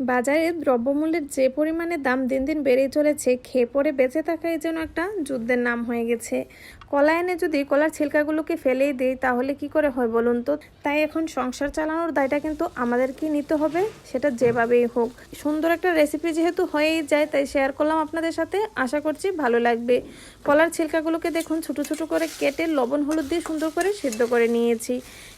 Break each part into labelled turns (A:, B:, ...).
A: বাজারে দ্রব্যমূল্যের যে পরিমাণে দাম দিন দিন বেড়েই চলেছে, খেয়ে পরে বেঁচে থাকাই যেন একটা যুদ্ধের নাম হয়ে গেছে। কলা এনে যদি কলার ছিলকাগুলোকে ফেলেই দিই, তাহলে কি করে হয় বলুন তো? তাই এখন সংসার চালানোর দায়টা কিন্তু আমাদেরকেই নিতে হবে, সেটা যেভাবেই হোক। সুন্দর একটা রেসিপি যেহেতু হয়েই যায়, তাই শেয়ার করলাম আপনাদের সাথে। আশা করছি ভালো লাগবে। কলার ছিলকাগুলোকে দেখুন, ছোট ছোট করে কেটে লবণ, হলুদ দিয়ে সুন্দর করে সিদ্ধ করে নিয়েছি।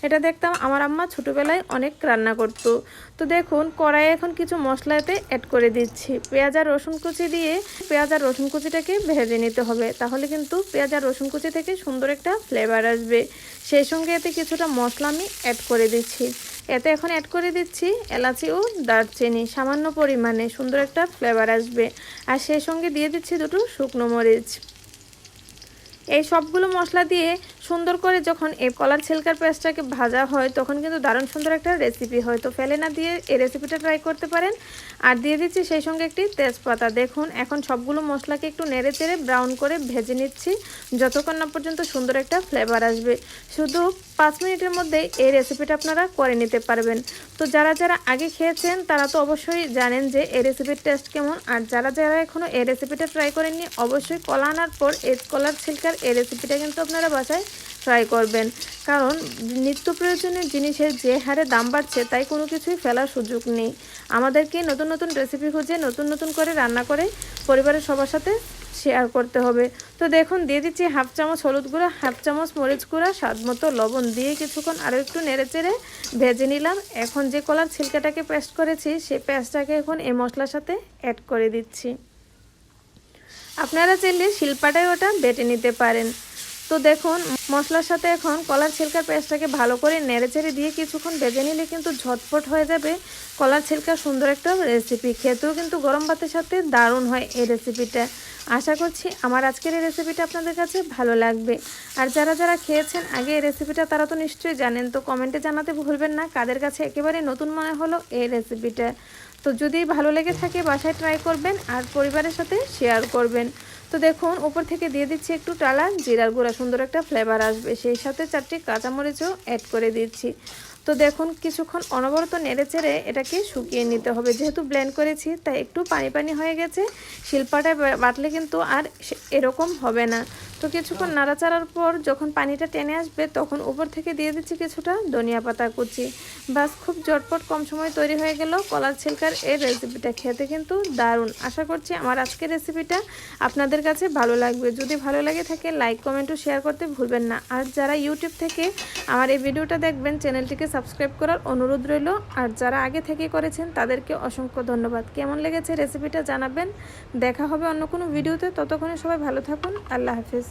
A: এটা দেখতাম আমার আম্মা ছোটোবেলায় অনেক রান্না করতো। তো দেখুন কড়াই এখন কিছু মশলাতে অ্যাড করে দিচ্ছি। পেঁয়াজ আর রসুন কুচি দিয়ে পেঁয়াজ আর রসুন কুচিটাকে ভেজে নিতে হবে। তাহলে কিন্তু পেঁয়াজ আর রসুন কুচি থেকে সুন্দর একটা ফ্লেভার আসবে। সেই সঙ্গে এতে কিছুটা মশলা আমি অ্যাড করে দিচ্ছি। এতে এখন অ্যাড করে দিচ্ছি এলাচি ও দারচিনি। সামান্য পরিমাণে সুন্দর একটা ফ্লেভার আসবে। আর সেই সঙ্গে দিয়ে দিচ্ছি দুটো শুকনো মরিচ। এই সবগুলো মশলা দিয়ে সুন্দর করে যখন এই কলার ছিলকার পেস্টটাকে ভাজা হয়, তখন কিন্তু দারুণ সুন্দর একটা রেসিপি হয়। তো ফেলে না দিয়ে এই রেসিপিটা ট্রাই করতে পারেন। আর দিয়ে দিচ্ছি সেই সঙ্গে একটি তেজপাতা। দেখুন, এখন সবগুলো মশলাকে একটু নেড়ে চেড়ে ব্রাউন করে ভেজে নিচ্ছি। যতক্ষণ না পর্যন্ত সুন্দর একটা ফ্লেভার আসবে। শুধু পাঁচ মিনিটের মধ্যে এই রেসিপিটা আপনারা করে নিতে পারবেন। তো যারা যারা আগে খেয়েছেন, তারা তো অবশ্যই জানেন যে এই রেসিপির টেস্ট কেমন। আর যারা যারা এখনও এই রেসিপিটা ট্রাই করেননি, অবশ্যই কলা আনার পর এই কলার ছিলকার এই রেসিপিটা কিন্তু আপনারা বাসায় ট্রাই করবেন। কারণ নিত্য প্রয়োজনীয় জিনিসের যে হারে দাম বাড়ছে, তাই কোনো কিছুই ফেলার সুযোগ নেই। আমাদেরকে নতুন নতুন রেসিপি খুঁজে, নতুন নতুন করে রান্না করে পরিবারের সবার সাথে শেয়ার করতে হবে। তো দেখুন, দিয়ে দিচ্ছি হাফ চামচ হলুদ গুঁড়া হাফ চামচ মরিচ গুঁড়া, স্বাদ মতো লবণ দিয়ে কিছুক্ষণ আরও একটু নেড়ে চেড়ে ভেজে নিলাম। এখন যে কলার ছিলকাটাকে পেস্ট করেছি সেই পেস্টটাকে এখন এই মশলার সাথে অ্যাড করে দিচ্ছি। আপনারা চাইলে শিল্পাটায় ওটা বেটে নিতে পারেন। তো দেখুন, মশলার সাথে এখন কলার ছিলকার পেস্টটাকে ভালো করে নেড়ে চেড়ে দিয়ে কিছুক্ষণ ভেজে নিলে কিন্তু ঝটপট হয়ে যাবে। কলার ছিলকার সুন্দর একটা রেসিপি খেতেও কিন্তু গরম ভাতের সাথে দারুণ হয় এই রেসিপিটা আশা করছি আমার আজকের এই রেসিপিটা আপনাদের কাছে ভালো লাগবে। আর যারা যারা খেয়েছেন আগে এই রেসিপিটা তারা তো নিশ্চয়ই জানেন। তো কমেন্টে জানাতে ভুলবেন না, কাদের কাছে একেবারে নতুন মনে হলো এই রেসিপিটা তো যদি ভালো লেগে থাকে, বাসায় ট্রাই করবেন আর পরিবারের সাথে শেয়ার করবেন। তো দেখুন, উপর থেকে দিয়ে দিচ্ছি একটু টালা, জিরার গুঁড়া, সুন্দর একটা ফ্লেভার আসবে। সেই সাথে চারটি কাঁচামরিচও অ্যাড করে দিচ্ছি। তো দেখুন, কিছুক্ষণ অনবরত নেড়ে চেড়ে এটাকে শুকিয়ে নিতে হবে। যেহেতু ব্লেন্ড করেছি, তাই একটু পানি পানি হয়ে গেছে। শিল্পাটায় বাটলে কিন্তু আর এরকম হবে না। তো কিছুক্ষণ নাড়াচাড়ার পর যখন পানিটা টেনে আসবে, তখন উপর থেকে দিয়ে দিচ্ছি কিছুটা ধনিয়া পাতা কুচি। বাস, খুব জটপট কম সময় তৈরি হয়ে গেল কলার ছিলকার এই রেসিপিটা খেতে কিন্তু দারুণ। আশা করছি আমার আজকের রেসিপিটা আপনাদের কাছে ভালো লাগবে। যদি ভালো লাগে থাকে লাইক কমেন্ট ও শেয়ার করতে ভুলবেন না। আর যারা ইউটিউব থেকে আমার এই ভিডিওটা দেখবেন চ্যানেলটিকে সাবস্ক্রাইব করার অনুরোধ রইল। আর যারা আগে থেকে করেছেন, তাদেরকে অসংখ্য ধন্যবাদ। কেমন লেগেছে রেসিপিটা জানাবেন। দেখা হবে অন্য কোনো ভিডিওতে ততক্ষণে সবাই ভালো থাকুন। আল্লাহ হাফিজ।